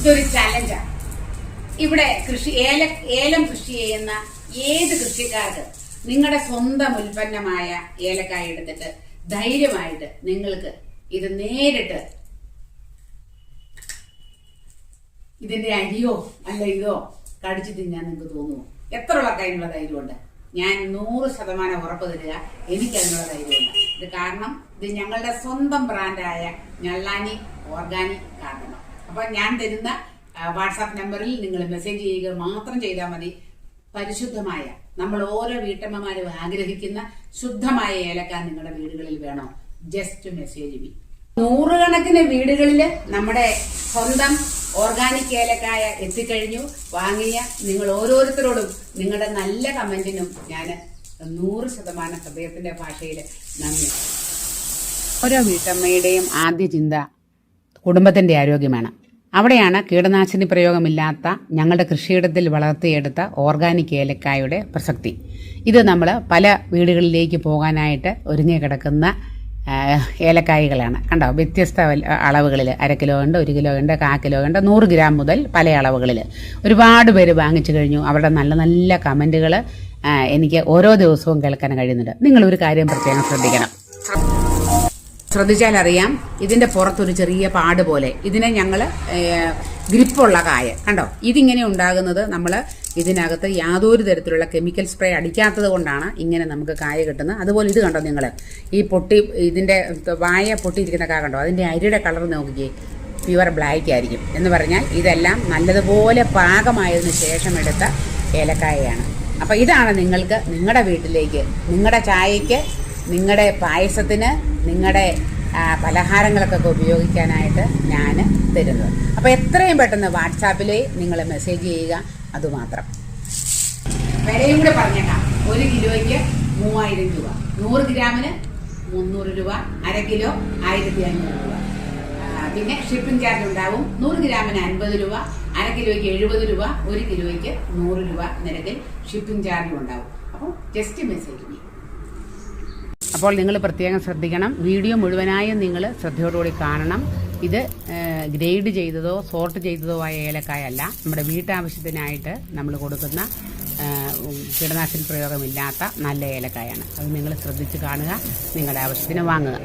ഇതൊരു ചലഞ്ചാണ് ഇവിടെ കൃഷി ഏല ഏലം കൃഷി ചെയ്യുന്ന ഏത് കൃഷിക്കാർക്ക് നിങ്ങളുടെ സ്വന്തം ഉൽപ്പന്നമായ ഏലക്കായ എടുത്തിട്ട് ധൈര്യമായിട്ട് നിങ്ങൾക്ക് ഇത് നേരിട്ട് ഇതിന്റെ അരിയോ അല്ല ഇതോ കടിച്ചു തിന്നാൻ നിങ്ങൾക്ക് തോന്നുമോ? എത്ര ഉള്ളക്ക് അതിനുള്ള ധൈര്യമുണ്ട്? ഞാൻ നൂറ് ശതമാനം ഉറപ്പ് തരിക എനിക്ക് അതിനുള്ള ധൈര്യമുണ്ട്. ഇത് കാരണം ഇത് ഞങ്ങളുടെ സ്വന്തം ബ്രാൻഡായ ഞള്ളാനി ഓർഗാനിക് കാരണം അപ്പൊ ഞാൻ തരുന്ന വാട്സാപ്പ് നമ്പറിൽ നിങ്ങൾ മെസ്സേജ് ചെയ്യുക മാത്രം ചെയ്താൽ മതി. പരിശുദ്ധമായ നമ്മൾ ഓരോ വീട്ടമ്മമാരും ആഗ്രഹിക്കുന്ന ശുദ്ധമായ ഏലക്ക നിങ്ങളുടെ വീടുകളിൽ വേണോ? ജസ്റ്റ് മെസ്സേജ് മീ നൂറുകണക്കിന് വീടുകളിൽ നമ്മുടെ സ്വന്തം ഓർഗാനിക് ഏലക്കായ എത്തിക്കഴിഞ്ഞു. വാങ്ങിയ നിങ്ങൾ ഓരോരുത്തരോടും നിങ്ങളുടെ നല്ല കമന്റിനും ഞാൻ നൂറ് ശതമാനം ഹൃദയത്തിന്റെ ഭാഷയിൽ നന്ദി. ഓരോ വീട്ടമ്മയുടെയും ആദ്യ ചിന്ത കുടുംബത്തിന്റെ ആരോഗ്യമാണ്. അവിടെയാണ് കീടനാശിനി പ്രയോഗമില്ലാത്ത ഞങ്ങളുടെ കൃഷിയിടത്തിൽ വളർത്തിയെടുത്ത ഓർഗാനിക് ഏലക്കായുടെ പ്രസക്തി. ഇത് നമ്മൾ പല വീടുകളിലേക്ക് പോകാനായിട്ട് ഒരുങ്ങി കിടക്കുന്ന ഏലക്കായകളാണ്. കണ്ടോ? വ്യത്യസ്ത അളവുകളിൽ അര കിലോ ഉണ്ട് ഒരു കിലോ ഉണ്ട് കാ കിലോ ഉണ്ട് നൂറ് ഗ്രാം മുതൽ പല അളവുകളിൽ ഒരുപാട് പേര് വാങ്ങിച്ചു കഴിഞ്ഞു. അവരുടെ നല്ല നല്ല കമന്റുകൾ എനിക്ക് ഓരോ ദിവസവും കേൾക്കാൻ കഴിയുന്നുണ്ട്. നിങ്ങളൊരു കാര്യം പ്രത്യേകം ശ്രദ്ധിക്കണം. ശ്രദ്ധിച്ചാൽ അറിയാം ഇതിന്റെ പുറത്തൊരു ചെറിയ പാട് പോലെ. ഇതിനെ ഞങ്ങൾ ഗ്രിപ്പുള്ള കായ. കണ്ടോ? ഇതിങ്ങനെ ഉണ്ടാകുന്നത് നമ്മൾ ഇതിനകത്ത് യാതൊരു തരത്തിലുള്ള കെമിക്കൽ സ്പ്രേ അടിക്കാത്തത് കൊണ്ടാണ് ഇങ്ങനെ നമുക്ക് കായ കിട്ടുന്നത്. അതുപോലെ ഇത് കണ്ടോ നിങ്ങൾ ഈ പൊട്ടി ഇതിന്റെ വായ പൊട്ടിയിരിക്കുന്ന കായ കണ്ടോ? അതിന്റെ അരിയുടെ കളർ നോക്കിക്കേ പ്യുവർ ബ്ലാക്ക് ആയിരിക്കും. എന്ന് പറഞ്ഞാൽ ഇതെല്ലാം നല്ലതുപോലെ പാകമായതിനു ശേഷം എടുത്ത ഏലക്കായയാണ്. അപ്പോൾ ഇതാണ് നിങ്ങൾക്ക് നിങ്ങളുടെ വീട്ടിലേക്ക് നിങ്ങളുടെ ചായയ്ക്ക് നിങ്ങളുടെ പായസത്തിന് നിങ്ങളുടെ പലഹാരങ്ങളൊക്കെ ഉപയോഗിക്കാനായിട്ട് ഞാൻ തരുന്നത്. അപ്പോൾ എത്രയും പെട്ടെന്ന് വാട്സാപ്പിൽ നിങ്ങൾ മെസ്സേജ് ചെയ്യുക അതുമാത്രം വിലയും കൂടെ പറഞ്ഞേക്കാം. ഒരു കിലോയ്ക്ക് മൂവായിരം രൂപ. നൂറ് ഗ്രാമിന് മുന്നൂറ് രൂപ. അര കിലോ ആയിരത്തി അഞ്ഞൂറ് രൂപ. പിന്നെ ഷിപ്പിംഗ് ചാർജ് ഉണ്ടാവും. നൂറ് ഗ്രാമിന് അൻപത് രൂപ. അര കിലോയ്ക്ക് എഴുപത് രൂപ. ഒരു കിലോയ്ക്ക് നൂറ് രൂപ നിരക്കിൽ ഷിപ്പിംഗ് ചാർജും ഉണ്ടാവും. അപ്പോൾ ജസ്റ്റ് മെസ്സേജ് ചെയ്യും അപ്പോൾ നിങ്ങൾ പ്രത്യേകം ശ്രദ്ധിക്കണം. വീഡിയോ മുഴുവനായും നിങ്ങൾ ശ്രദ്ധയോടുകൂടി കാണണം. ഇത് ഗ്രേഡ് ചെയ്തതോ സോർട്ട് ചെയ്തതോ ആയ ഏലക്കായല്ല. നമ്മുടെ വീട്ടാവശ്യത്തിനായിട്ട് നമ്മൾ കൊടുക്കുന്ന കീടനാശിനി പ്രയോഗമില്ലാത്ത നല്ല ഏലക്കായാണ്. അത് നിങ്ങൾ ശ്രദ്ധിച്ച് കാണുക നിങ്ങളുടെ ആവശ്യത്തിന് വാങ്ങുക.